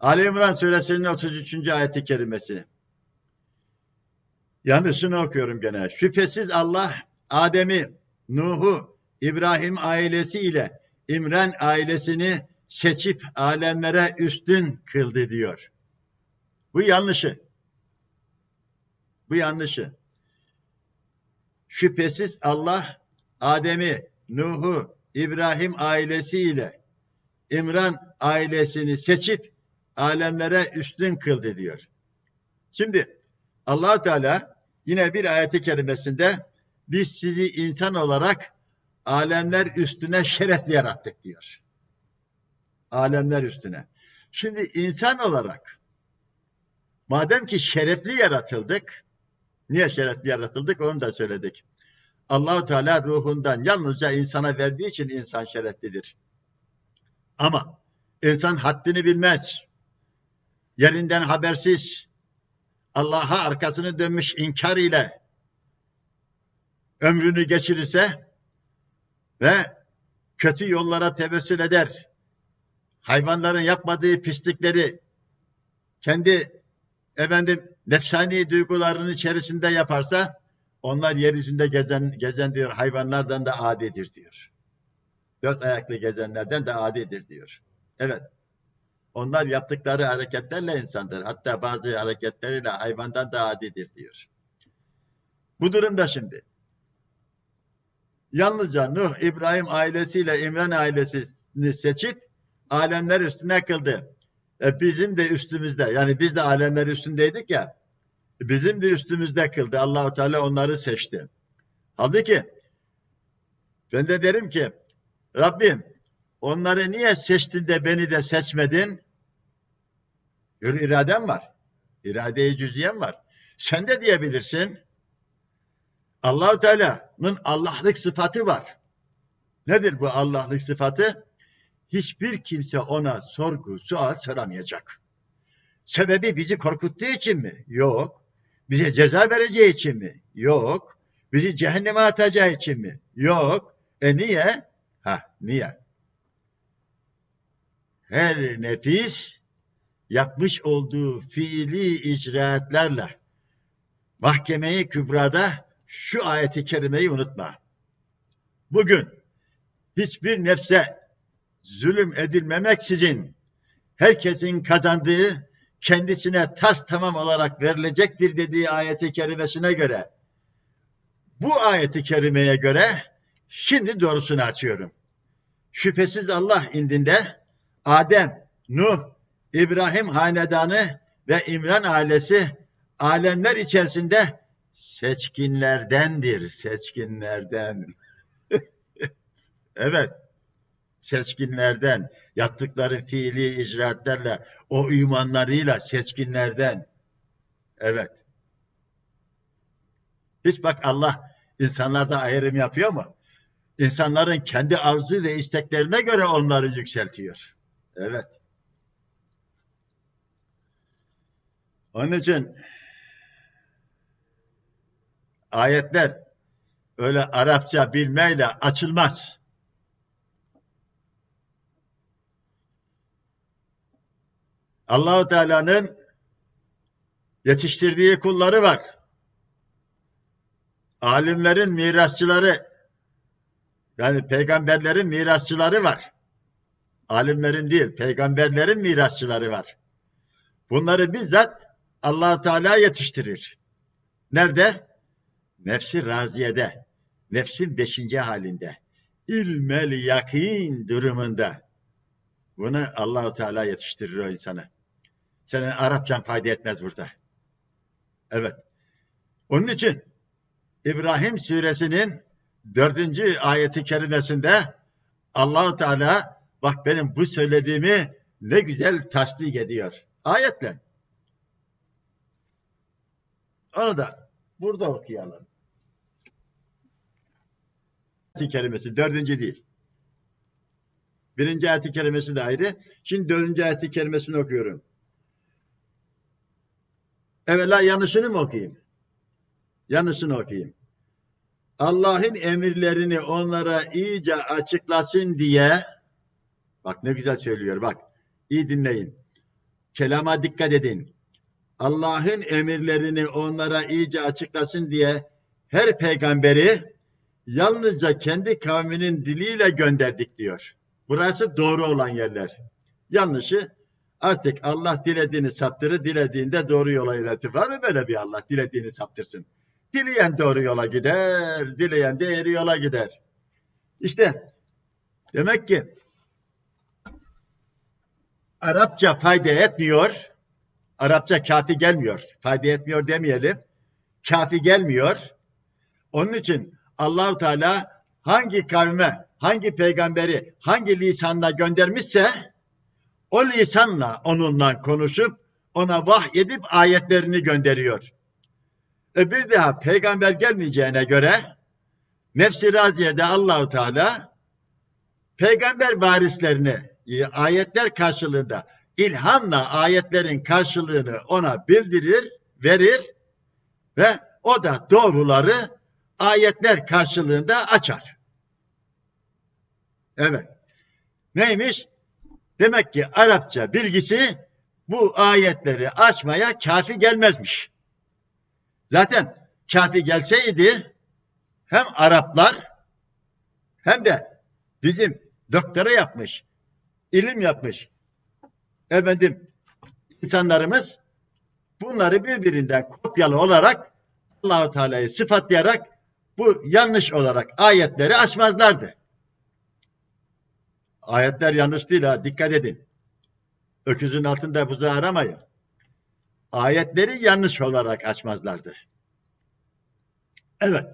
Ali İmran suresinin 33. ayeti kerimesi. Yanlışını okuyorum gene. Şüphesiz Allah Adem'i, Nuh'u, İbrahim ailesi ile İmran ailesini seçip alemlere üstün kıldı diyor. Bu yanlışı. Bu yanlışı. Şüphesiz Allah Adem'i, Nuh'u, İbrahim ailesiyle İmran ailesini seçip alemlere üstün kıldı diyor. Şimdi allah Teala yine bir ayeti kerimesinde biz sizi insan olarak alemler üstüne şerefli yarattık diyor. Alemler üstüne. Şimdi insan olarak madem ki şerefli yaratıldık, niye şerefli yaratıldık onu da söyledik. Allahu Teala ruhundan yalnızca insana verdiği için insan şereflidir. Ama insan haddini bilmez. Yerinden habersiz. Allah'a arkasını dönmüş inkar ile ömrünü geçirirse ve kötü yollara tevessül eder. Hayvanların yapmadığı pislikleri kendi efendim nefsani duygularının içerisinde yaparsa onlar yeryüzünde gezen, gezen diyor hayvanlardan da adidir diyor. Dört ayaklı gezenlerden de adidir diyor. Evet. Onlar yaptıkları hareketlerle insandır. Hatta bazı hareketleriyle hayvandan da adidir diyor. Bu durumda şimdi yalnızca Nuh, İbrahim ailesiyle İmran ailesini seçip alemler üstüne kıldı. E bizim de üstümüzde yani biz de alemler üstündeydik ya bizim de üstümüzde kıldı. Allahu Teala onları seçti. Halbuki ben de derim ki Rabbim onları niye seçtin de beni de seçmedin? Gör iradem var. İrade-i cüziyem var. Sen de diyebilirsin. Allahu Teala'nın Allah'lık sıfatı var. Nedir bu Allah'lık sıfatı? Hiçbir kimse ona sorgu, sual soramayacak. Sebebi bizi korkuttuğu için mi? Yok. Bize ceza vereceği için mi? Yok. Bizi cehenneme atacağı için mi? Yok. E niye? Ha niye? Her nefis yapmış olduğu fiili icraatlerle mahkemeyi kübrada şu ayeti kerimeyi unutma. Bugün hiçbir nefse zulüm edilmemeksizin herkesin kazandığı kendisine tas tamam olarak verilecektir dediği ayeti kerimesine göre bu ayeti kerimeye göre şimdi doğrusunu açıyorum. Şüphesiz Allah indinde Adem, Nuh, İbrahim hanedanı ve İmran ailesi alemler içerisinde seçkinlerdendir, seçkinlerden. evet, seçkinlerden, yaptıkları fiili icraatlerle, o imanlarıyla seçkinlerden. Evet. Hiç bak Allah insanlarda ayrım yapıyor mu? İnsanların kendi arzu ve isteklerine göre onları yükseltiyor. Evet. Onun için ayetler öyle Arapça bilmeyle açılmaz. Allahu Teala'nın yetiştirdiği kulları var. Alimlerin mirasçıları yani peygamberlerin mirasçıları var. Alimlerin değil, peygamberlerin mirasçıları var. Bunları bizzat allah Teala yetiştirir. Nerede? Nefsi raziyede, nefsin beşinci halinde, ilmel yakin durumunda. Bunu Allahu Teala yetiştirir o insanı. Senin Arapçan fayda etmez burada. Evet. Onun için İbrahim suresinin dördüncü ayeti kerimesinde Allahu Teala bak benim bu söylediğimi ne güzel tasdik ediyor. Ayetle. Onu da burada okuyalım. Ayeti dördüncü değil. Birinci ayeti kerimesi de ayrı. Şimdi dördüncü ayeti kerimesini okuyorum. Evvela yanlışını mı okuyayım? Yanlışını okuyayım. Allah'ın emirlerini onlara iyice açıklasın diye bak ne güzel söylüyor bak iyi dinleyin. kelama dikkat edin. Allah'ın emirlerini onlara iyice açıklasın diye her peygamberi yalnızca kendi kavminin diliyle gönderdik diyor. Burası doğru olan yerler. Yanlışı artık Allah dilediğini saptırır, dilediğinde doğru yola iletir. Var mı böyle bir Allah dilediğini saptırsın? Dileyen doğru yola gider, dileyen eğri yola gider. İşte demek ki Arapça fayda etmiyor. Arapça kafi gelmiyor. Fayda etmiyor demeyelim. Kafi gelmiyor. Onun için Allahu Teala hangi kavme, hangi peygamberi, hangi lisanla göndermişse o lisanla onunla konuşup ona vahyedip ayetlerini gönderiyor. E bir daha peygamber gelmeyeceğine göre Nefsi Raziye'de Allahu Teala peygamber varislerini e, ayetler karşılığında ilhamla ayetlerin karşılığını ona bildirir, verir ve o da doğruları ayetler karşılığında açar. Evet. Neymiş? Demek ki Arapça bilgisi bu ayetleri açmaya kafi gelmezmiş. Zaten kafi gelseydi hem Araplar hem de bizim doktora yapmış, ilim yapmış efendim insanlarımız bunları birbirinden kopyalı olarak Allahu Teala'yı sıfatlayarak bu yanlış olarak ayetleri açmazlardı. Ayetler yanlış değil ha dikkat edin. Öküzün altında buzu aramayın. Ayetleri yanlış olarak açmazlardı. Evet.